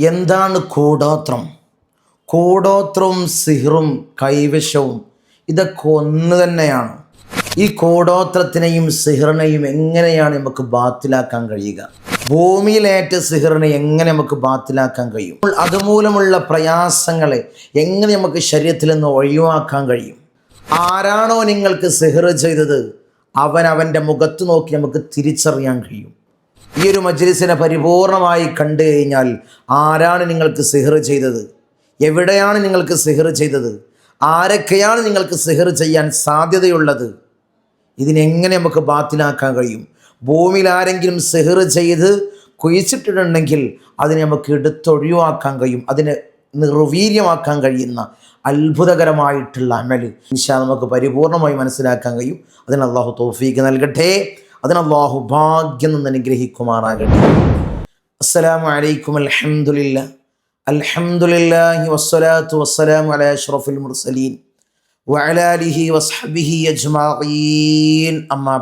എന്താണ് കൂടോത്രം? കൂടോത്രവും സിഹറും കൈവശവും ഇതൊക്കെ ഒന്ന് തന്നെയാണ്. ഈ കൂടോത്രത്തിനെയും സിഹറിനെയും എങ്ങനെയാണ് നമുക്ക് ബാത്തിലാക്കാൻ കഴിയുക? ഭൂമിയിലേറ്റ സിഹറിനെ എങ്ങനെ നമുക്ക് ബാത്തിലാക്കാൻ കഴിയും? അതുമൂലമുള്ള പ്രയാസങ്ങളെ എങ്ങനെ നമുക്ക് ശരീരത്തിൽ നിന്ന് ഒഴിവാക്കാൻ കഴിയും? ആരാണോ നിങ്ങൾക്ക് സിഹർ ചെയ്തത്? അവൻ അവന്റെ മുഖത്ത് നോക്കി നമുക്ക് തിരിച്ചറിയാൻ കഴിയും. ഈ ഒരു മജ്ലിസിനെ പരിപൂർണമായി കണ്ടു കഴിഞ്ഞാൽ ആരാണ് നിങ്ങൾക്ക് സിഹർ ചെയ്തത്? എവിടെയാണ് നിങ്ങൾക്ക് സിഹർ ചെയ്തത്? ആരൊക്കെയാണ് നിങ്ങൾക്ക് സിഹർ ചെയ്യാൻ സാധ്യതയുള്ളത്? ഇതിനെങ്ങനെ നമുക്ക് ബാത്തിലാക്കാൻ കഴിയും? ഭൂമിയിൽ ആരെങ്കിലും സിഹർ ചെയ്ത് കുഴിച്ചിട്ടിട്ടുണ്ടെങ്കിൽ അതിനെ നമുക്ക് എടുത്തൊഴിവാക്കാൻ കഴിയും. അതിനെ നിർവീര്യമാക്കാൻ കഴിയുന്ന അത്ഭുതകരമായിട്ടുള്ള അമൽ ഇൻഷാ നമുക്ക് പരിപൂർണമായി മനസ്സിലാക്കാൻ കഴിയും. അതിന് അള്ളാഹു തോഫീക്ക് നൽകട്ടെ. അതിന് അള്ളാഹു ഭാഗ്യം നിന്ന് അനുഗ്രഹിക്കുമാറാകട്ടെ. അസ്സലാമു അലൈക്കും അലഹമുല്ല അൽഹംദുലില്ലാഹി വസ്സലാത്തു വസ്സലാമു അലാ മുർസലീൻ. വഅലാലിഹി അജ്മഈൻ. അമ്മാ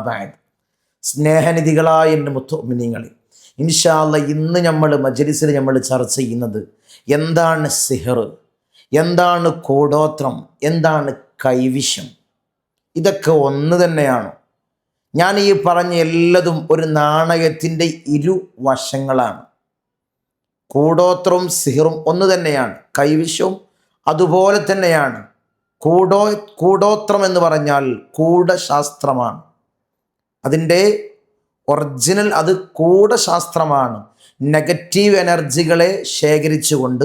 സ്നേഹനിധികളായ എന്റെ മുത്തുമിനിങ്ങളെ ഇൻഷാല്ല ഇന്ന് നമ്മൾ മജലിസിൽ നമ്മൾ ചർച്ച ചെയ്യുന്നത് എന്താണ് സിഹർ എന്താണ് കൂടോത്രം? എന്താണ് കൈവിഷം ഇതൊക്കെ ഒന്ന് തന്നെയാണ്. ഞാൻ ഈ പറഞ്ഞ എല്ലതും ഒരു നാണയത്തിന്റെ ഇരുവശങ്ങളാണ് കൂടോത്രവും സിഹറും ഒന്ന് തന്നെയാണ്. കൈവിശവും അതുപോലെ തന്നെയാണ്. കൂടോ കൂടോത്രം എന്ന് പറഞ്ഞാൽ കൂടശാസ്ത്രമാണ്. അതിന്റെ ഒറിജിനൽ അത് കൂടശാസ്ത്രമാണ്. നെഗറ്റീവ് എനർജികളെ ശേഖരിച്ചുകൊണ്ട്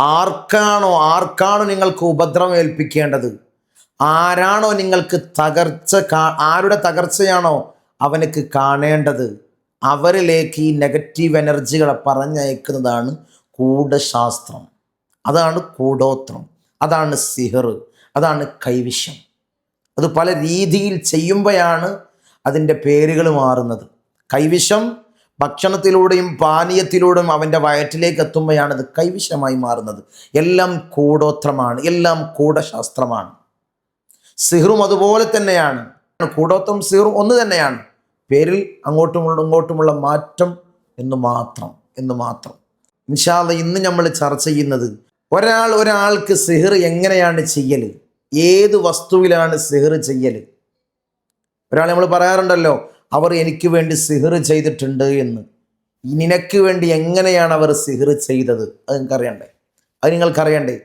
ആർക്കാണോ ആർക്കാണോ നിങ്ങൾക്ക് ഉപദ്രവം ഏൽപ്പിക്കേണ്ടത്? ആരാണോ നിങ്ങൾക്ക് തകർച്ച ആരുടെ തകർച്ചയാണോ അവനക്ക് കാണേണ്ടത്? അവരിലേക്ക് ഈ നെഗറ്റീവ് എനർജികളെ പറഞ്ഞയക്കുന്നതാണ് കൂടശാസ്ത്രം. അതാണ് കൂടോത്രം. അതാണ് സിഹർ അതാണ് കൈവിഷം അത് പല രീതിയിൽ ചെയ്യുമ്പോഴാണ് അതിന്റെ പേരുകൾ മാറുന്നത്. കൈവിഷം ഭക്ഷണത്തിലൂടെയും പാനീയത്തിലൂടെയും അവന്റെ വയറ്റിലേക്ക് എത്തുമ്പോഴാണ് അത് കൈവിഷമായി മാറുന്നത്. എല്ലാം കൂടോത്രമാണ്. എല്ലാം കൂടശാസ്ത്രമാണ്. സിഹറും അതുപോലെ തന്നെയാണ്. കൂടോത്തും സിഹറും ഒന്ന് തന്നെയാണ്. പേരിൽ അങ്ങോട്ടുമുള്ള ഇങ്ങോട്ടുമുള്ള മാറ്റം എന്ന് മാത്രം എന്ന് മാത്രം. ഇൻഷാല്ല ഇന്ന് നമ്മൾ ചർച്ച ചെയ്യുന്നത് ഒരാൾ ഒരാൾക്ക് സിഹർ എങ്ങനെയാണ് ചെയ്യൽ ഏത് വസ്തുവിലാണ് സിഹർ ചെയ്യൽ ഒരാൾ നമ്മൾ പറയാറുണ്ടല്ലോ അവർ എനിക്ക് വേണ്ടി സിഹർ ചെയ്തിട്ടുണ്ട് എന്ന്. നിനക്ക് വേണ്ടി എങ്ങനെയാണ് അവർ സിഹർ ചെയ്തത്? അത് നിങ്ങൾക്ക് അറിയണ്ടേ അത് നിങ്ങൾക്കറിയണ്ടേ?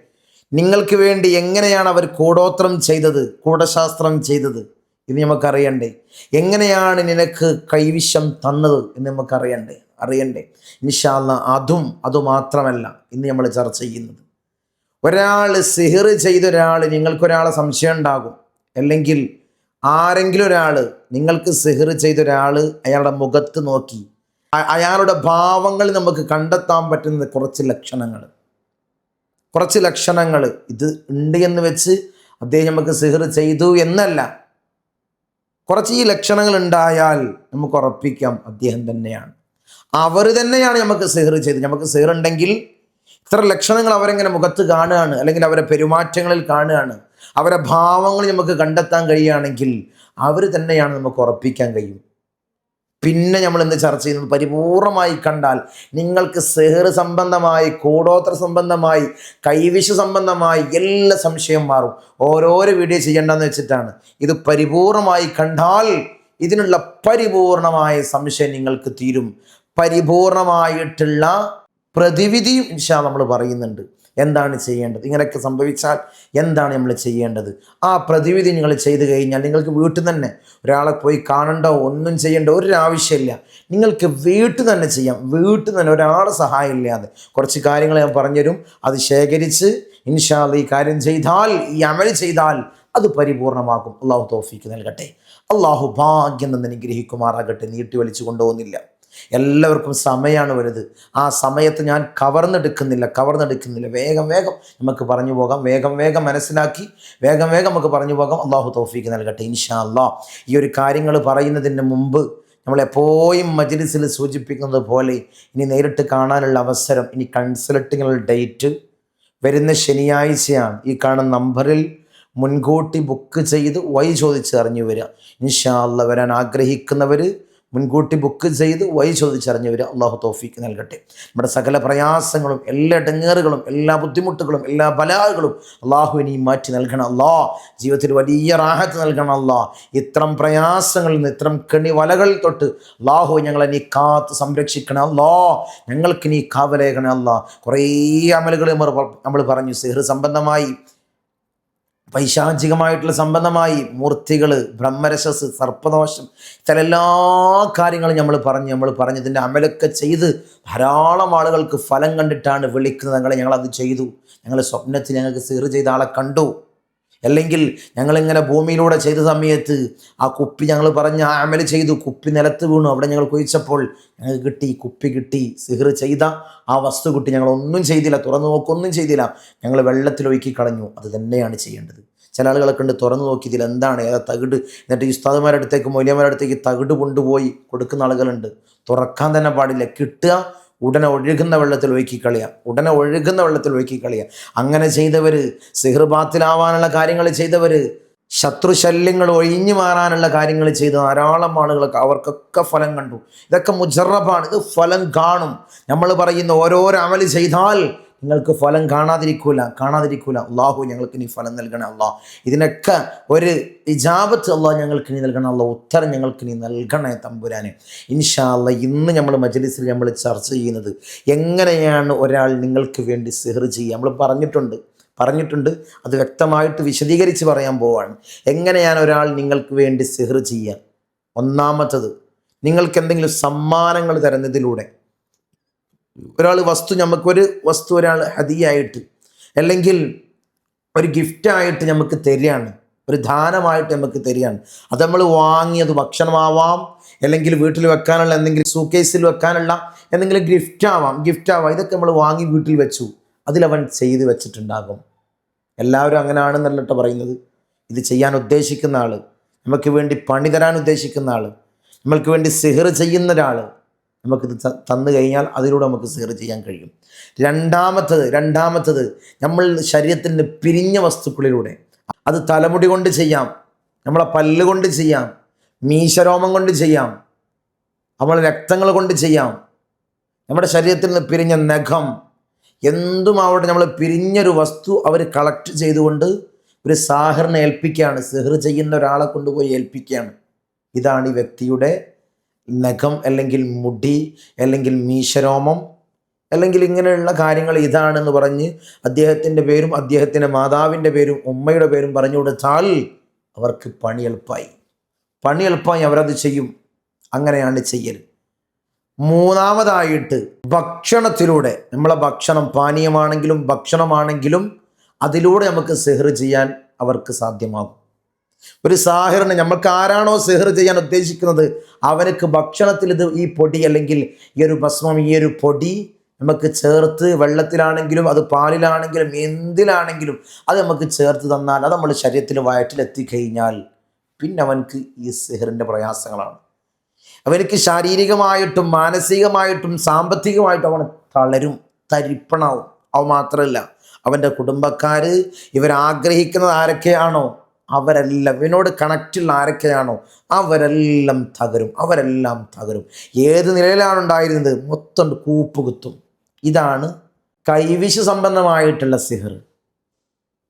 നിങ്ങൾക്ക് വേണ്ടി എങ്ങനെയാണ് അവർ കൂടോത്രം ചെയ്തത് കൂടശാസ്ത്രം ചെയ്തത് ഇത് നമുക്കറിയണ്ടേ? എങ്ങനെയാണ് നിനക്ക് കൈവിശം തന്നത് എന്ന് നമുക്കറിയണ്ടേ? അറിയണ്ടേ? ഇൻഷാല്ല അതും അതുമാത്രമല്ല ഇന്ന് നമ്മൾ ചർച്ച ചെയ്യുന്നത്. ഒരാൾ സിഹിർ ചെയ്ത ഒരാൾ നിങ്ങൾക്കൊരാളെ സംശയം ഉണ്ടാകും. അല്ലെങ്കിൽ ആരെങ്കിലും ഒരാൾ നിങ്ങൾക്ക് സിഹിർ ചെയ്ത ഒരാൾ അയാളുടെ മുഖത്ത് നോക്കി. അയാളുടെ ഭാവങ്ങൾ നമുക്ക് കണ്ടെത്താൻ പറ്റുന്ന കുറച്ച് ലക്ഷണങ്ങൾ. കുറച്ച് ലക്ഷണങ്ങൾ ഇത് ഉണ്ട് എന്ന് വെച്ച് അദ്ദേഹം നമുക്ക് സിഹർ ചെയ്തു എന്നല്ല. കുറച്ച് ഈ ലക്ഷണങ്ങൾ ഉണ്ടായാൽ നമുക്ക് ഉറപ്പിക്കാം അദ്ദേഹം തന്നെയാണ്. അവർ തന്നെയാണ് നമുക്ക് സിഹർ ചെയ്തത്. നമുക്ക് സിഹർ ഉണ്ടെങ്കിൽ ഇത്ര ലക്ഷണങ്ങൾ അവരെങ്ങനെ മുഖത്ത് കാണുകയാണ്? അല്ലെങ്കിൽ അവരെ പെരുമാറ്റങ്ങളിൽ കാണുകയാണ്? അവരെ ഭാവങ്ങൾ നമുക്ക് കണ്ടെത്താൻ കഴിയുകയാണെങ്കിൽ അവർ തന്നെയാണ് നമുക്ക് ഉറപ്പിക്കാൻ കഴിയും. പിന്നെ നമ്മൾ ഇന്ന് ചർച്ച ചെയ്യുന്നത്? പരിപൂർണമായി കണ്ടാൽ നിങ്ങൾക്ക് സെഹർ സംബന്ധമായി കൂടോത്ര സംബന്ധമായി കൈവിഷ സംബന്ധമായി എല്ലാ സംശയം മാറും. ഓരോരോ വീഡിയോ ചെയ്യേണ്ടതെന്ന് വെച്ചിട്ടാണ്. ഇത് പരിപൂർണമായി കണ്ടാൽ ഇതിനുള്ള പരിപൂർണമായ സംശയം നിങ്ങൾക്ക് തീരും. പരിപൂർണമായിട്ടുള്ള പ്രതിവിധിയും ഇൻഷാ നമ്മൾ പറയുന്നുണ്ട്. എന്താണ് ചെയ്യേണ്ടത്? ഇങ്ങനെയൊക്കെ സംഭവിച്ചാൽ എന്താണ് നമ്മൾ ചെയ്യേണ്ടത്? ആ പ്രതിവിധി നിങ്ങൾ ചെയ്തു കഴിഞ്ഞാൽ നിങ്ങൾക്ക് വീട്ടിൽ തന്നെ ഒരാളെ പോയി കാണണ്ട? ഒന്നും ചെയ്യേണ്ട ഒരു ആവശ്യമില്ല നിങ്ങൾക്ക് വീട്ടിൽ തന്നെ ചെയ്യാം. വീട്ടിൽ തന്നെ ഒരാളെ സഹായം ഇല്ലാതെ. കുറച്ച് കാര്യങ്ങൾ ഞാൻ പറഞ്ഞുതരും. അത് ശേഖരിച്ച് ഇൻഷാൽ ഈ കാര്യം ചെയ്താൽ ഈ അമൽ ചെയ്താൽ അത് പരിപൂർണമാകും. അള്ളാഹു തോഫിക്ക് നൽകട്ടെ. അള്ളാഹു ഭാഗ്യം നിന്ന് അനുഗ്രഹിക്കുമാറാകട്ടെ. നീട്ടി വലിച്ചു കൊണ്ടുപോകുന്നില്ല. എല്ലാവർക്കും സമയമാണ് വലുത്. ആ സമയത്ത് ഞാൻ കവർന്നെടുക്കുന്നില്ല കവർന്നെടുക്കുന്നില്ല. വേഗം വേഗം നമുക്ക് പറഞ്ഞു പോകാം. വേഗം വേഗം മനസ്സിലാക്കി. വേഗം വേഗം നമുക്ക് പറഞ്ഞു പോകാം. അള്ളാഹു തോഫീക്ക് നൽകട്ടെ ഇൻഷാ ഈ ഒരു കാര്യങ്ങൾ പറയുന്നതിന് മുമ്പ് നമ്മൾ എപ്പോഴും മജ്ലിസിൽ സൂചിപ്പിക്കുന്നത് പോലെ ഇനി നേരിട്ട് കാണാനുള്ള അവസരം ഇനി കൺസൾട്ടിങ്ങുള്ള ഡേറ്റ് വരുന്ന ശനിയാഴ്ചയാണ്. ഈ കാണുന്ന നമ്പറിൽ മുൻകൂട്ടി ബുക്ക് ചെയ്ത് വഴി ചോദിച്ച് അറിഞ്ഞു വരിക ഇൻഷാല്ല വരാൻ ആഗ്രഹിക്കുന്നവർ മുൻകൂട്ടി ബുക്ക് ചെയ്ത് വഴി ചോദിച്ചറിഞ്ഞവർ അള്ളാഹു തോഫീക്ക് നൽകട്ടെ. നമ്മുടെ സകല പ്രയാസങ്ങളും എല്ലാ ഡെങ്ങേറുകളും എല്ലാ ബുദ്ധിമുട്ടുകളും എല്ലാ ബലാകളും അള്ളാഹുവിനെയും മാറ്റി നൽകണം. അല്ലാ ജീവിതത്തിൽ വലിയ റാഹത്ത് നൽകണം. അല്ലാ ഇത്തരം പ്രയാസങ്ങളിൽ നിന്ന് ഇത്തരം കെണി വലകളിൽ തൊട്ട് അള്ളാഹു ഞങ്ങളെ നീ കാത്ത് സംരക്ഷിക്കണം. അല്ലാ ഞങ്ങൾക്ക് നീ കാവലേകണം. അല്ലാ കുറേ അമലുകൾ നമ്മൾ പറഞ്ഞു. സിഹർ സംബന്ധമായി പൈശാചികമായിട്ടുള്ള സംബന്ധമായി മൂർത്തികൾ ബ്രഹ്മരശസ് സർപ്പദോഷം ഇത്തരം എല്ലാ കാര്യങ്ങളും നമ്മൾ പറഞ്ഞു നമ്മൾ പറഞ്ഞതിന്റെ അമലൊക്കെ ചെയ്ത് ധാരാളം ആളുകൾക്ക് ഫലം കണ്ടിട്ടാണ് വിളിക്കുന്നത്. ഞങ്ങളെ ഞങ്ങളത് ചെയ്തു. ഞങ്ങൾ സ്വപ്നത്തിൽ ഞങ്ങൾക്ക് സീർ ചെയ്ത ആളെ കണ്ടു. അല്ലെങ്കിൽ ഞങ്ങളിങ്ങനെ ഭൂമിയിലൂടെ ചെയ്ത സമയത്ത് ആ കുപ്പി ഞങ്ങൾ പറഞ്ഞ ആ അമൽ ചെയ്തു കുപ്പി നിലത്ത് വീണു. അവിടെ ഞങ്ങൾ കുഴിച്ചപ്പോൾ ഞങ്ങൾക്ക് കിട്ടി കുപ്പി കിട്ടി സിഹർ ചെയ്ത ആ വസ്തു കിട്ടി ഞങ്ങളൊന്നും ചെയ്തില്ല തുറന്നു നോക്കൊന്നും ചെയ്തില്ല. ഞങ്ങൾ വെള്ളത്തിൽ ഒഴുക്കി കളഞ്ഞു. അത് തന്നെയാണ് ചെയ്യേണ്ടത്. ചില ആളുകളൊക്കെ ഉണ്ട് തുറന്നു നോക്കി ഇതിൽ എന്താണ്? ഏതാ തകിട്? എന്നിട്ട് ഈ ഉസ്താദുമാരുടെ അടുത്തേക്ക് മൊലിയന്മാരുടെ അടുത്തേക്ക് തകിട് കൊണ്ടുപോയി കൊടുക്കുന്ന ആളുകളുണ്ട്. തുറക്കാൻ തന്നെ പാടില്ല. കിട്ടുക ഉടനെ ഒഴുകുന്ന വെള്ളത്തിൽ ഒഴുക്കി കളയാം. ഉടനെ ഒഴുകുന്ന വെള്ളത്തിൽ ഒഴുക്കി കളയാം. അങ്ങനെ ചെയ്തവർ സിഹർബാത്തിലാവാനുള്ള കാര്യങ്ങൾ ചെയ്തവർ ശത്രുശല്യങ്ങൾ ഒഴിഞ്ഞു മാറാനുള്ള കാര്യങ്ങൾ ചെയ്ത ധാരാളം ആളുകളൊക്കെ അവർക്കൊക്കെ ഫലം കണ്ടു. ഇതൊക്കെ മുജറബാണ്. ഇത് ഫലം കാണും. നമ്മൾ പറയുന്ന ഓരോരോ അമൽ ചെയ്താൽ നിങ്ങൾക്ക് ഫലം കാണാതിരിക്കൂല കാണാതിരിക്കൂല. അള്ളാഹു ഞങ്ങൾക്ക് ഇനി ഫലം നൽകണം അള്ളാഹ് ഇതിനൊക്കെ ഒരു ഇജാബത്ത് അള്ളാഹ് ഞങ്ങൾക്ക് ഇനി നൽകണം അള്ളാഹ് ഉത്തരം ഞങ്ങൾക്ക് ഇനി നൽകണേ തമ്പുരാനെ. ഇൻഷാ അള്ളാഹ് ഇന്ന് നമ്മൾ മജലിസിൽ നമ്മൾ ചർച്ച ചെയ്യുന്നത് എങ്ങനെയാണ് ഒരാൾ നിങ്ങൾക്ക് വേണ്ടി സിഹർ ചെയ്യുക. നമ്മൾ പറഞ്ഞിട്ടുണ്ട് പറഞ്ഞിട്ടുണ്ട് അത് വ്യക്തമായിട്ട് വിശദീകരിച്ച് പറയാൻ പോവാണ്. എങ്ങനെയാണ് ഒരാൾ നിങ്ങൾക്ക് വേണ്ടി സിഹർ ചെയ്യുക? ഒന്നാമത്തത് നിങ്ങൾക്ക് എന്തെങ്കിലും സമ്മാനങ്ങൾ തരുന്നതിലൂടെ ഒരാൾ വസ്തു നമുക്കൊരു വസ്തു ഒരാൾ ഹതിയായിട്ട് അല്ലെങ്കിൽ ഒരു ഗിഫ്റ്റായിട്ട് നമുക്ക് തരികയാണ് ഒരു ദാനമായിട്ട് നമുക്ക് തരികയാണ്. അത് നമ്മൾ വാങ്ങിയത് ഭക്ഷണമാവാം അല്ലെങ്കിൽ വീട്ടിൽ വെക്കാനുള്ള എന്തെങ്കിലും സൂക്കേസിൽ വെക്കാനുള്ള എന്തെങ്കിലും ഗിഫ്റ്റ് ആവാം ഗിഫ്റ്റ് ആവാം. ഇതൊക്കെ നമ്മൾ വാങ്ങി വീട്ടിൽ വെച്ചു. അതിലവൻ ചെയ്ത് വെച്ചിട്ടുണ്ടാകും. എല്ലാവരും അങ്ങനെയാണെന്നല്ലട്ടോ പറയുന്നത്. ഇത് ചെയ്യാൻ ഉദ്ദേശിക്കുന്ന ആൾ നമുക്ക് വേണ്ടി പണി തരാൻ ഉദ്ദേശിക്കുന്ന ആൾ നമ്മൾക്ക് വേണ്ടി സിഹർ ചെയ്യുന്ന ഒരാൾ നമുക്കിത് തന്നു കഴിഞ്ഞാൽ അതിലൂടെ നമുക്ക് സിഹർ ചെയ്യാൻ കഴിയും. രണ്ടാമത്തത് രണ്ടാമത്തത് നമ്മൾ ശരീരത്തിന്റെ പിരിഞ്ഞ വസ്തുക്കളിലൂടെ അത് തലമുടി കൊണ്ട് ചെയ്യാം നമ്മളെ പല്ല് കൊണ്ട് ചെയ്യാം മീശരോമം കൊണ്ട് ചെയ്യാം നമ്മളെ രക്തങ്ങൾ കൊണ്ട് ചെയ്യാം. നമ്മുടെ ശരീരത്തിൽ നിന്ന് പിരിഞ്ഞ നഖം എന്തും ആവട്ടെ നമ്മൾ പിരിഞ്ഞൊരു വസ്തു അവർ കളക്ട് ചെയ്തുകൊണ്ട് ഒരു സാഹറിനെ ഏൽപ്പിക്കുകയാണ് സിഹർ ചെയ്യുന്ന ഒരാളെ കൊണ്ടുപോയി ഏൽപ്പിക്കുകയാണ്. ഇതാണ് ഈ വ്യക്തിയുടെ നഖം അല്ലെങ്കിൽ മുടി അല്ലെങ്കിൽ മീശരോമം അല്ലെങ്കിൽ ഇങ്ങനെയുള്ള കാര്യങ്ങൾ ഇതാണെന്ന് പറഞ്ഞ് അദ്ദേഹത്തിന്റെ പേരും അദ്ദേഹത്തിന്റെ മാതാവിന്റെ പേരും ഉമ്മയുടെ പേരും പറഞ്ഞു കൊടുത്താൽ അവർക്ക് പണി എളുപ്പമായി പണി എളുപ്പമായി അവരത് ചെയ്യും. അങ്ങനെയാണ് ചെയ്യൽ. മൂന്നാമതായിട്ട് ഭക്ഷണത്തിലൂടെ നമ്മളെ ഭക്ഷണം പാനീയമാണെങ്കിലും ഭക്ഷണമാണെങ്കിലും അതിലൂടെ നമുക്ക് സെഹർ ചെയ്യാൻ അവർക്ക് സാധ്യമാകും. ഒരു സാഹിറിന് നമ്മൾക്ക് ആരാണോ സെഹർ ചെയ്യാൻ ഉദ്ദേശിക്കുന്നത് അവനക്ക് ഭക്ഷണത്തിൽ ഇത് ഈ പൊടി അല്ലെങ്കിൽ ഈ ഒരു ഭസ്മം ഈ ഒരു പൊടി നമുക്ക് ചേർത്ത് വെള്ളത്തിലാണെങ്കിലും അത് പാലിലാണെങ്കിലും എന്തിലാണെങ്കിലും അത് നമുക്ക് ചേർത്ത് തന്നാൽ അത് നമ്മുടെ ശരീരത്തിൽ വയറ്റിലെത്തിക്കഴിഞ്ഞാൽ പിന്നെ അവനക്ക് ഈ സെഹറിന്റെ പ്രയാസങ്ങളാണ്. അവനക്ക് ശാരീരികമായിട്ടും മാനസികമായിട്ടും സാമ്പത്തികമായിട്ടും അവൻ തളരും തരിപ്പണാവും. അവ മാത്രമല്ല അവന്റെ കുടുംബക്കാർ ഇവരാഗ്രഹിക്കുന്നത് ആരൊക്കെയാണോ? അവരെല്ലാം ഇവനോട് കണക്റ്റുള്ള ആരൊക്കെയാണോ അവരെല്ലാം തകരും അവരെല്ലാം തകരും. ഏത് നിലയിലാണ് ഉണ്ടായിരുന്നത്? മൊത്തം കൂപ്പ് കുത്തും ഇതാണ് കൈവിഷ സംബന്ധമായിട്ടുള്ള സിഹർ.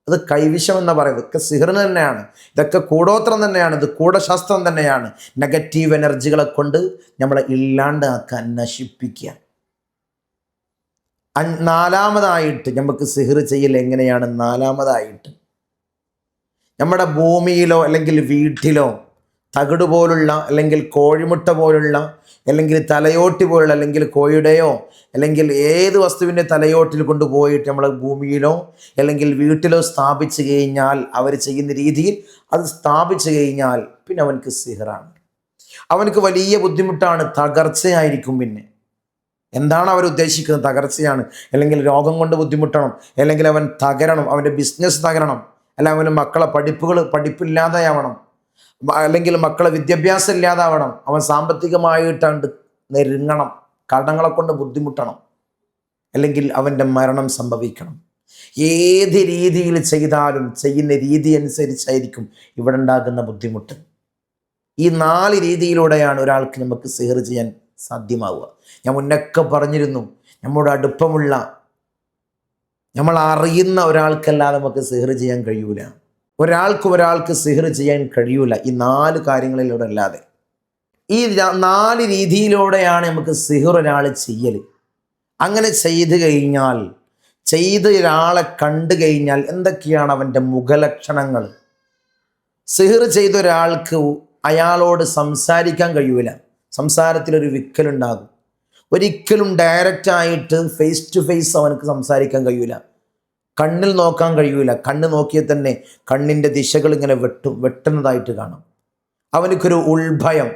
അത് കൈവിഷം എന്ന് പറയുന്നത് ഇതൊക്കെ സിഹറിന് തന്നെയാണ്. ഇതൊക്കെ കൂടോത്രം തന്നെയാണ്. ഇത് കൂടശാസ്ത്രം തന്നെയാണ്. നെഗറ്റീവ് എനർജികളെ കൊണ്ട് നമ്മളെ ഇല്ലാണ്ടാക്കാൻ നശിപ്പിക്കുക. നാലാമതായിട്ട് നമുക്ക് സിഹർ ചെയ്യൽ എങ്ങനെയാണ്? നാലാമതായിട്ട് നമ്മുടെ ഭൂമിയിലോ അല്ലെങ്കിൽ വീട്ടിലോ തകിട് പോലുള്ള അല്ലെങ്കിൽ കോഴിമുട്ട പോലുള്ള അല്ലെങ്കിൽ തലയോട്ടി പോലുള്ള അല്ലെങ്കിൽ കോഴിയുടെയോ അല്ലെങ്കിൽ ഏത് വസ്തുവിന്റെ തലയോട്ടിൽ കൊണ്ടുപോയിട്ട് നമ്മൾ ഭൂമിയിലോ അല്ലെങ്കിൽ വീട്ടിലോ സ്ഥാപിച്ചു കഴിഞ്ഞാൽ അവർ ചെയ്യുന്ന രീതിയിൽ അത് സ്ഥാപിച്ചു കഴിഞ്ഞാൽ പിന്നെ അവനക്ക് സിഹറാണ്. അവനക്ക് വലിയ ബുദ്ധിമുട്ടാണ് തകർച്ചയായിരിക്കും പിന്നെ. എന്താണ് അവർ ഉദ്ദേശിക്കുന്നത്? തകർച്ചയാണ്. അല്ലെങ്കിൽ രോഗം കൊണ്ട് ബുദ്ധിമുട്ടണം. അല്ലെങ്കിൽ അവൻ തകരണം. അവന്റെ ബിസിനസ് തകരണം. അല്ല അവന് മക്കളെ പഠിപ്പുകൾ പഠിപ്പില്ലാതെയാവണം അല്ലെങ്കിൽ മക്കളെ വിദ്യാഭ്യാസം ഇല്ലാതാവണം. അവൻ സാമ്പത്തികമായിട്ടാണ്ട് നെരുങ്ങണം. കടങ്ങളെ കൊണ്ട് ബുദ്ധിമുട്ടണം. അല്ലെങ്കിൽ അവന്റെ മരണം സംഭവിക്കണം. ഏത് രീതിയിൽ ചെയ്താലും ചെയ്യുന്ന രീതി അനുസരിച്ചായിരിക്കും ഇവിടെ ഉണ്ടാകുന്ന ബുദ്ധിമുട്ട്. ഈ നാല് രീതിയിലൂടെയാണ് ഒരാൾക്ക് നമുക്ക് സിഹർ ചെയ്യാൻ സാധ്യമാവുക. ഞാൻ മുന്നൊക്കെ പറഞ്ഞിരുന്നു നമ്മുടെ അടുപ്പമുള്ള നമ്മൾ അറിയുന്ന ഒരാൾക്കല്ലാതെ നമുക്ക് സിഹർ ചെയ്യാൻ കഴിയൂല. ഒരാൾക്ക് ഒരാൾക്ക് സിഹർ ചെയ്യാൻ കഴിയൂല. ഈ നാല് കാര്യങ്ങളിലൂടെ അല്ലാതെ ഈ നാല് രീതിയിലൂടെയാണ് നമുക്ക് സിഹർ ഒരാൾ ചെയ്യൽ അങ്ങനെ ചെയ്തു കഴിഞ്ഞാൽ ചെയ്ത് ഒരാളെ കണ്ടു കഴിഞ്ഞാൽ എന്തൊക്കെയാണ് അവന്റെ മുഖലക്ഷണങ്ങൾ? സിഹർ ചെയ്ത ഒരാൾക്ക് അയാളോട് സംസാരിക്കാൻ കഴിയൂല. സംസാരത്തിലൊരു വിക്കലുണ്ടാകും. ഒരിക്കലും ഡയറക്റ്റ് ആയിട്ട് ഫേസ് ടു ഫേസ് അവനക്ക് സംസാരിക്കാൻ കഴിയൂല. കണ്ണിൽ നോക്കാൻ കഴിയൂല. കണ്ണ് നോക്കിയാൽ തന്നെ കണ്ണിന്റെ ദിശകൾ ഇങ്ങനെ വെട്ടും വെട്ടുന്നതായിട്ട് കാണാം. അവനക്കൊരു ഉൾഭയം.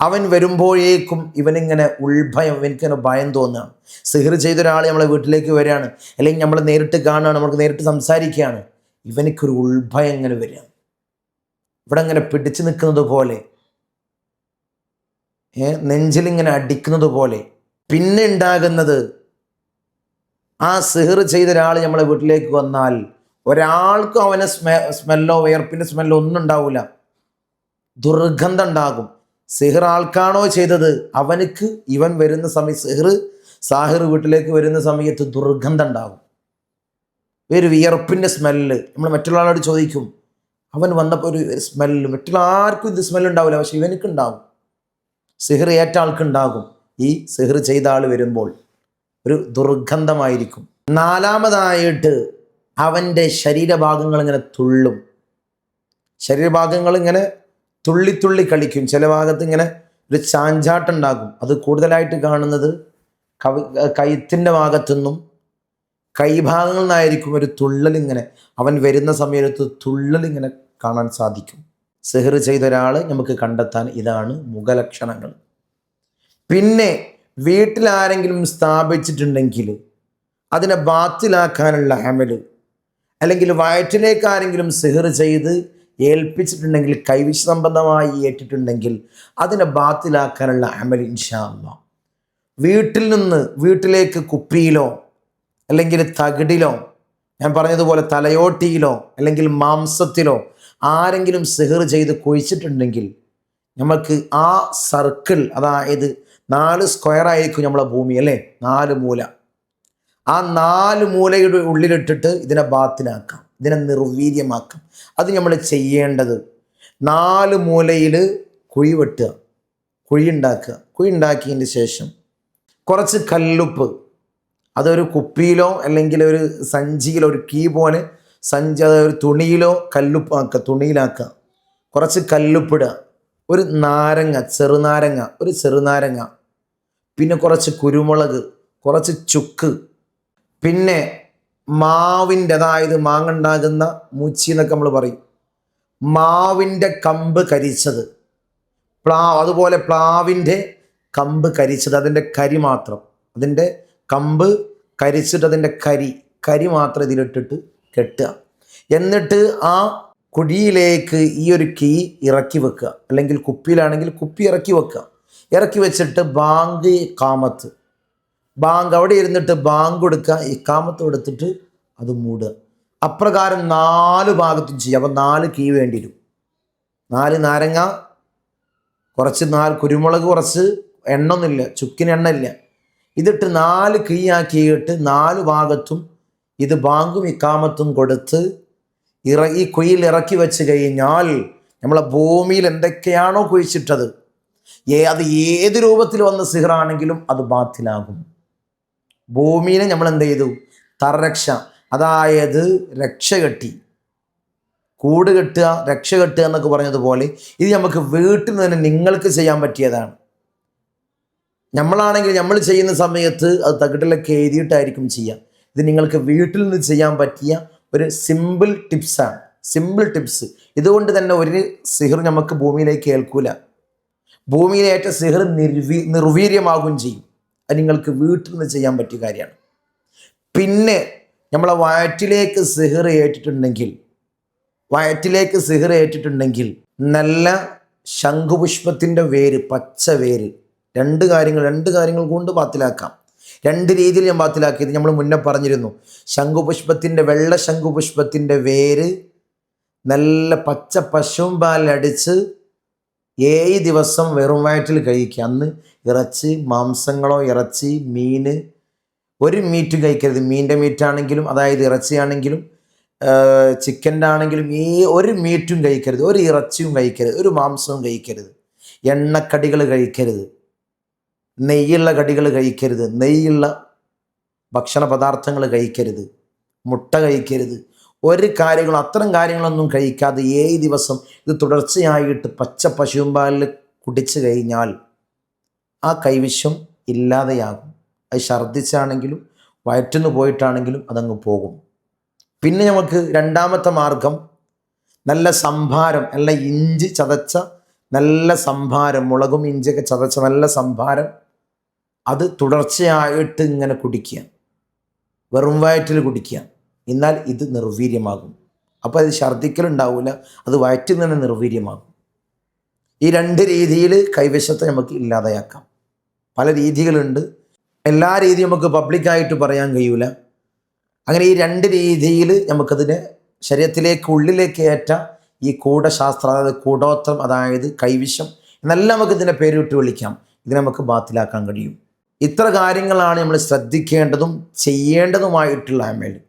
അവൻ വരുമ്പോഴേക്കും ഇവനിങ്ങനെ ഉൾഭയം ഇവനിക്കിങ്ങനെ ഭയം തോന്നുകയാണ് സിഹിർ ചെയ്ത ഒരാൾ നമ്മളെ വീട്ടിലേക്ക് വരികയാണ്. അല്ലെങ്കിൽ നമ്മൾ നേരിട്ട് കാണുകയാണ് നമ്മൾക്ക് നേരിട്ട് സംസാരിക്കുകയാണ്. ഇവനിക്കൊരു ഉൾഭയം ഇങ്ങനെ വരികയാണ് ഇവിടെ ഇങ്ങനെ പിടിച്ചു നിൽക്കുന്നത് പോലെ നെഞ്ചിലിങ്ങനെ അടിക്കുന്നത് പോലെ പിന്നെ ഉണ്ടാകുന്നത് ആ സിഹർ ചെയ്ത ഒരാൾ നമ്മളെ വീട്ടിലേക്ക് വന്നാൽ ഒരാൾക്കും അവനെ സ്മെ സ്മെല്ലോ വിയർപ്പിന്റെ സ്മെല്ലോ ഒന്നും ഉണ്ടാവില്ല ദുർഗന്ധം ഉണ്ടാകും സിഹിർ ആൾക്കാണോ ചെയ്തത്? അവനക്ക് ഇവൻ വരുന്ന സമയം സിഹർ സാഹിർ വീട്ടിലേക്ക് വരുന്ന സമയത്ത് ദുർഗന്ധം ഉണ്ടാകും ഒരു വിയർപ്പിന്റെ സ്മെല്ല്. നമ്മൾ മറ്റുള്ള ആളോട് ചോദിക്കും അവൻ വന്നപ്പോൾ ഒരു സ്മെല്ല്. മറ്റുള്ള ആർക്കും ഇത് സ്മെല്ല് ഉണ്ടാവില്ല പക്ഷെ ഇവനക്ക് ഉണ്ടാകും സിഹിർ ഏറ്റ ആൾക്കുണ്ടാകും. ഈ സെഹ്റ് ചെയ്ത ആൾ വരുമ്പോൾ ഒരു ദുർഗന്ധമായിരിക്കും. നാലാമതായിട്ട് അവന്റെ ശരീരഭാഗങ്ങൾ ഇങ്ങനെ തുള്ളും. ശരീരഭാഗങ്ങൾ ഇങ്ങനെ തുള്ളി തുള്ളി കളിക്കും. ചില ഭാഗത്ത് ഇങ്ങനെ ഒരു ചാഞ്ചാട്ടുണ്ടാകും. അത് കൂടുതലായിട്ട് കാണുന്നത് കവി ഭാഗത്തു ഭാഗത്തുനിന്നും കൈഭാഗങ്ങളിൽ നിന്നായിരിക്കും ഒരു തുള്ളൽ ഇങ്ങനെ അവൻ വരുന്ന സമയത്ത് തുള്ളൽ ഇങ്ങനെ കാണാൻ സാധിക്കും. സെഹർ ചെയ്ത ഒരാൾ നമുക്ക് കണ്ടെത്താൻ ഇതാണ് മുഖലക്ഷണങ്ങൾ. പിന്നെ വീട്ടിൽ ആരെങ്കിലും സ്ഥാപിച്ചിട്ടുണ്ടെങ്കിൽ അതിനെ ബാത്തിലാക്കാനുള്ള അമൽ അല്ലെങ്കിൽ വയറ്റിലേക്ക് ആരെങ്കിലും സിഹർ ചെയ്ത് ഏൽപ്പിച്ചിട്ടുണ്ടെങ്കിൽ കൈവിഷ സംബന്ധമായി ഏറ്റിട്ടുണ്ടെങ്കിൽ അതിനെ ബാത്തിലാക്കാനുള്ള അമൽ ഇൻഷാ അല്ലാ വീട്ടിൽ നിന്ന് വീട്ടിലേക്ക് കുപ്പിയിലോ അല്ലെങ്കിൽ തകിടിലോ ഞാൻ പറഞ്ഞതുപോലെ തലയോട്ടിയിലോ അല്ലെങ്കിൽ മാംസത്തിലോ ആരെങ്കിലും സിഹർ ചെയ്ത് കുഴിച്ചിട്ടുണ്ടെങ്കിൽ നമുക്ക് ആ സർക്കിൾ അതായത് നാല് സ്ക്വയർ ആയിരിക്കും നമ്മളെ ഭൂമി അല്ലേ? നാല് മൂല. ആ നാല് മൂലയുടെ ഉള്ളിലിട്ടിട്ട് ഇതിനെ ബാത്തിലാക്കാം. ഇതിനെ നിർവീര്യമാക്കാം. അത് നമ്മൾ ചെയ്യേണ്ടത് നാല് മൂലയിൽ കുഴി വെട്ടുക കുഴി ഉണ്ടാക്കുക. കുഴി ഉണ്ടാക്കിയതിന് ശേഷം കുറച്ച് കല്ലുപ്പ് അതൊരു കുപ്പിയിലോ അല്ലെങ്കിൽ ഒരു സഞ്ചിയിലോ ഒരു കീ പോലെ സഞ്ചി ഒരു തുണിയിലോ കല്ലുപ്പാക്കുക തുണിയിലാക്കുക. കുറച്ച് കല്ലുപ്പിടുക ഒരു നാരങ്ങ ചെറുനാരങ്ങ ഒരു ചെറുനാരങ്ങ. പിന്നെ കുറച്ച് കുരുമുളക് കുറച്ച് ചുക്ക് പിന്നെ മാവിന്റെ അതായത് മാങ്ങുണ്ടാകുന്ന മൂച്ചി എന്നൊക്കെ നമ്മൾ പറയും. മാവിന്റെ കമ്പ് കരിച്ചത്. പ്ലാ അതുപോലെ പ്ലാവിന്റെ കമ്പ് കരിച്ചത്. അതിന്റെ കരി മാത്രം. അതിന്റെ കമ്പ് കരിച്ചിട്ട് അതിന്റെ കരി കരി മാത്രം ഇതിലിട്ടിട്ട് കെട്ടുക. എന്നിട്ട് ആ കുഴിയിലേക്ക് ഈ ഒരു കീ ഇറക്കി വെക്കുക. അല്ലെങ്കിൽ കുപ്പിയിലാണെങ്കിൽ കുപ്പി ഇറക്കി വെക്കുക. ഇറക്കി വെച്ചിട്ട് ബാങ്ക് കാമത്ത്. ബാങ്ക് അവിടെ ഇരുന്നിട്ട് ബാങ്ക് കൊടുക്കുക. ഈ കാമത്ത് കൊടുത്തിട്ട് അത് മൂടുക. അപ്രകാരം നാല് ഭാഗത്തും ചെയ്യുക. അപ്പം നാല് കീ വേണ്ടി വരും. നാല് നാരങ്ങ കുറച്ച് നാല് കുരുമുളക് കുറച്ച് എണ്ണൊന്നുമില്ല. ചുക്കിന് എണ്ണ ഇല്ല ഇതിട്ട് നാല് കീ ആക്കിയിട്ട് നാല് ഭാഗത്തും ഇത് ബാങ്കും ഇക്കാമത്തും കൊടുത്ത് ഇറ ഈ കുയിൽ ഇറക്കി വെച്ച് കഴിഞ്ഞാൽ നമ്മളെ ഭൂമിയിൽ എന്തൊക്കെയാണോ കുഴിച്ചിട്ടത് അത് ഏത് രൂപത്തിൽ വന്ന സിഹറാണെങ്കിലും അത് ബാത്തിലാകും. ഭൂമിനെ നമ്മൾ എന്ത് ചെയ്തു? തറരക്ഷ അതായത് രക്ഷ കെട്ടി. കൂട് കെട്ടുക രക്ഷ കെട്ടുക എന്നൊക്കെ പറഞ്ഞതുപോലെ ഇത് നമുക്ക് വീട്ടിൽ നിന്ന് തന്നെ നിങ്ങൾക്ക് ചെയ്യാൻ പറ്റിയതാണ്. നമ്മളാണെങ്കിൽ നമ്മൾ ചെയ്യുന്ന സമയത്ത് അത് തകിട്ടിലൊക്കെ എഴുതിയിട്ടായിരിക്കും ചെയ്യുക. ഇത് നിങ്ങൾക്ക് വീട്ടിൽ നിന്ന് ചെയ്യാൻ പറ്റിയ ഒരു സിമ്പിൾ ടിപ്സാണ് സിമ്പിൾ ടിപ്സ് ഇതുകൊണ്ട് തന്നെ ഒരു സിഹർ നമുക്ക് ഭൂമിയിലേക്ക് ഏൽക്കൂല. ഭൂമിയിലേറ്റ സിഹർ നിർവീ നിർവീര്യമാകുകയും ചെയ്യും. അത് നിങ്ങൾക്ക് വീട്ടിൽ നിന്ന് ചെയ്യാൻ പറ്റിയ കാര്യമാണ്. പിന്നെ നമ്മളെ വയറ്റിലേക്ക് സിഹർ ഏറ്റിട്ടുണ്ടെങ്കിൽ വയറ്റിലേക്ക് സിഹർ ഏറ്റിട്ടുണ്ടെങ്കിൽ നല്ല ശംഖുപുഷ്പത്തിന്റെ വേര് പച്ച വേര് രണ്ട് കാര്യങ്ങൾ രണ്ട് കാര്യങ്ങൾ കൊണ്ട് പാത്തിലാക്കാം രണ്ട് രീതിയിൽ ഞാൻ പാത്തിലാക്കിയത് നമ്മൾ മുന്നേ പറഞ്ഞിരുന്നു. ശംഖുപുഷ്പത്തിന്റെ വെള്ള ശംഖുപുഷ്പത്തിന്റെ വേര് നല്ല പച്ച പശുവും പാലടിച്ച് ഏഴ് ദിവസം വെറും വയറ്റിൽ കഴിക്കുക. അന്ന് ഇറച്ചി മാംസങ്ങളോ ഇറച്ചി മീന് ഒരു മീറ്റും കഴിക്കരുത്. മീന്റെ മീറ്റാണെങ്കിലും അതായത് ഇറച്ചിയാണെങ്കിലും ചിക്കന്റെ ആണെങ്കിലും ഈ ഒരു മീറ്റും കഴിക്കരുത്. ഒരു ഇറച്ചിയും കഴിക്കരുത്. ഒരു മാംസവും കഴിക്കരുത്. എണ്ണക്കടികൾ കഴിക്കരുത്. നെയ്യുള്ള കടികൾ കഴിക്കരുത്. നെയ്യുള്ള ഭക്ഷണ പദാർത്ഥങ്ങൾ കഴിക്കരുത്. മുട്ട കഴിക്കരുത്. ഒരു കാര്യങ്ങളും അത്തരം കാര്യങ്ങളൊന്നും കഴിക്കാതെ ഏഴ് ദിവസം ഇത് തുടർച്ചയായിട്ട് പച്ച പശുമ്പാലിൽ കുടിച്ചു കഴിഞ്ഞാൽ ആ കൈവിശ്യം ഇല്ലാതെയാകും. അത് ഛർദ്ദിച്ചാണെങ്കിലും വയറ്റിന്ന് പോയിട്ടാണെങ്കിലും അതങ്ങ് പോകും. പിന്നെ നമുക്ക് രണ്ടാമത്തെ മാർഗം നല്ല സംഭാരം നല്ല ഇഞ്ചി ചതച്ച നല്ല സംഭാരം മുളകും ഇഞ്ചിയൊക്കെ ചതച്ച നല്ല സംഭാരം അത് തുടർച്ചയായിട്ട് ഇങ്ങനെ കുടിക്കുക. വെറും വയറ്റിൽ കുടിക്കുക. എന്നാൽ ഇത് നിർവീര്യമാകും. അപ്പോൾ അത് ഛർദ്ദിക്കലുണ്ടാവില്ല അത് വയറ്റിൽ നിന്ന് നിർവീര്യമാകും. ഈ രണ്ട് രീതിയിൽ കൈവശത്തെ നമുക്ക് ഇല്ലാതെയാക്കാം. പല രീതികളുണ്ട്. എല്ലാ രീതിയും നമുക്ക് പബ്ലിക്കായിട്ട് പറയാൻ കഴിയൂല. അങ്ങനെ ഈ രണ്ട് രീതിയിൽ നമുക്കതിനെ ശരീരത്തിലേക്ക് ഉള്ളിലേക്ക് ഏറ്റ. ഈ കൂടശാസ്ത്രം അതായത് കൂടോത്രം അതായത് കൈവിഷം എന്നെല്ലാം നമുക്ക് ഇതിന്റെ പേരിട്ട് വിളിക്കാം. ഇതിനെ നമുക്ക് ബാത്തിലാക്കാൻ കഴിയും. ഇത്ര കാര്യങ്ങളാണ് നമ്മൾ ശ്രദ്ധിക്കേണ്ടതും ചെയ്യേണ്ടതുമായിട്ടുള്ള അമൽ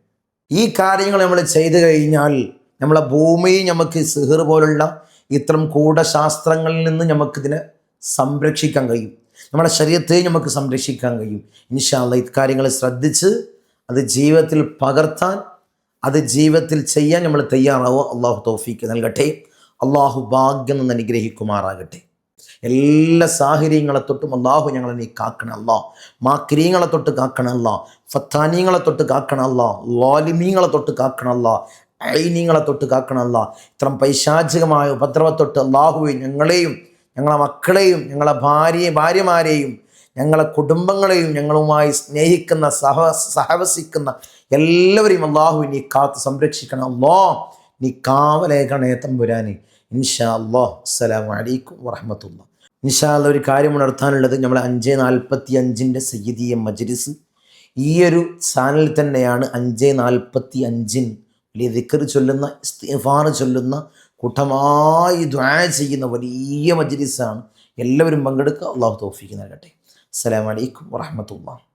ഈ കാര്യങ്ങൾ നമ്മൾ ചെയ്തു കഴിഞ്ഞാൽ നമ്മളെ ഭൂമി നമുക്ക് സിഹർ പോലുള്ള ഇത്തരം കൂടശാസ്ത്രങ്ങളിൽ നിന്ന് നമുക്കിതിനെ സംരക്ഷിക്കാൻ കഴിയും. നമ്മുടെ ശരീരത്തെ നമുക്ക് സംരക്ഷിക്കാൻ കഴിയും. ഇൻഷാല്ല ഇക്കാര്യങ്ങൾ ശ്രദ്ധിച്ച് അത് ജീവിതത്തിൽ പകർത്താൻ അത് ജീവിതത്തിൽ ചെയ്യാൻ നമ്മൾ തയ്യാറാവുക. അള്ളാഹു തോഫിക്ക് നൽകട്ടെ. അള്ളാഹു ഭാഗ്യം നിന്ന് അനുഗ്രഹിക്കുമാറാകട്ടെ. എല്ലാ സാഹചര്യങ്ങളെ തൊട്ടും അള്ളാഹു ഞങ്ങളെ നീ കാക്കണം അല്ലാ. മാക്രീങ്ങളെ തൊട്ട് കാക്കണം അല്ലാ. ഫത്താനീങ്ങളെ തൊട്ട് കാക്കണം അല്ലാ. ലോലിമീങ്ങളെ തൊട്ട് കാക്കണം അല്ലാ. ഐനീങ്ങളെ തൊട്ട് കാക്കണമല്ല ഇത്തരം പൈശാചികമായ ഉപദ്രവത്തൊട്ട് അള്ളാഹുവെ ഞങ്ങളെയും ഞങ്ങളെ മക്കളെയും ഞങ്ങളെ ഭാര്യ ഭാര്യമാരെയും ഞങ്ങളെ കുടുംബങ്ങളെയും ഞങ്ങളുമായി സ്നേഹിക്കുന്ന സഹ സഹവസിക്കുന്ന എല്ലാവരെയും അള്ളാഹു നീ കാത്ത് സംരക്ഷിക്കണം അല്ലോ. നീ കാവലേഖണേ തമ്പുരാനെ. ഇൻഷാ അള്ളാഹ് അസ്സലാമു അലൈക്കും വറഹമത്തുള്ള. ഇൻഷാ അല്ലാ ഒരു കാര്യം ഉണർത്താനുള്ളത് നമ്മൾ അഞ്ച് നാൽപ്പത്തി അഞ്ചിന്റെ സയ്യിദീയ മജ്ലിസ്. ഈ ഒരു ചാനലിൽ തന്നെയാണ് അഞ്ച് നാൽപ്പത്തി അഞ്ചിന് വലിയ ദിക്കർ ചൊല്ലുന്ന ഇസ്തിഫാർ ചൊല്ലുന്ന കൂട്ടമായി ദ്വാ ചെയ്യുന്ന വലിയ മജ്ലിസാണ്. എല്ലാവരും പങ്കെടുക്കുക. അള്ളാഹു തോഫിക്ക് നൽകട്ടെ. അസ്സലാമു അലൈക്കും വറഹമത്തുള്ള.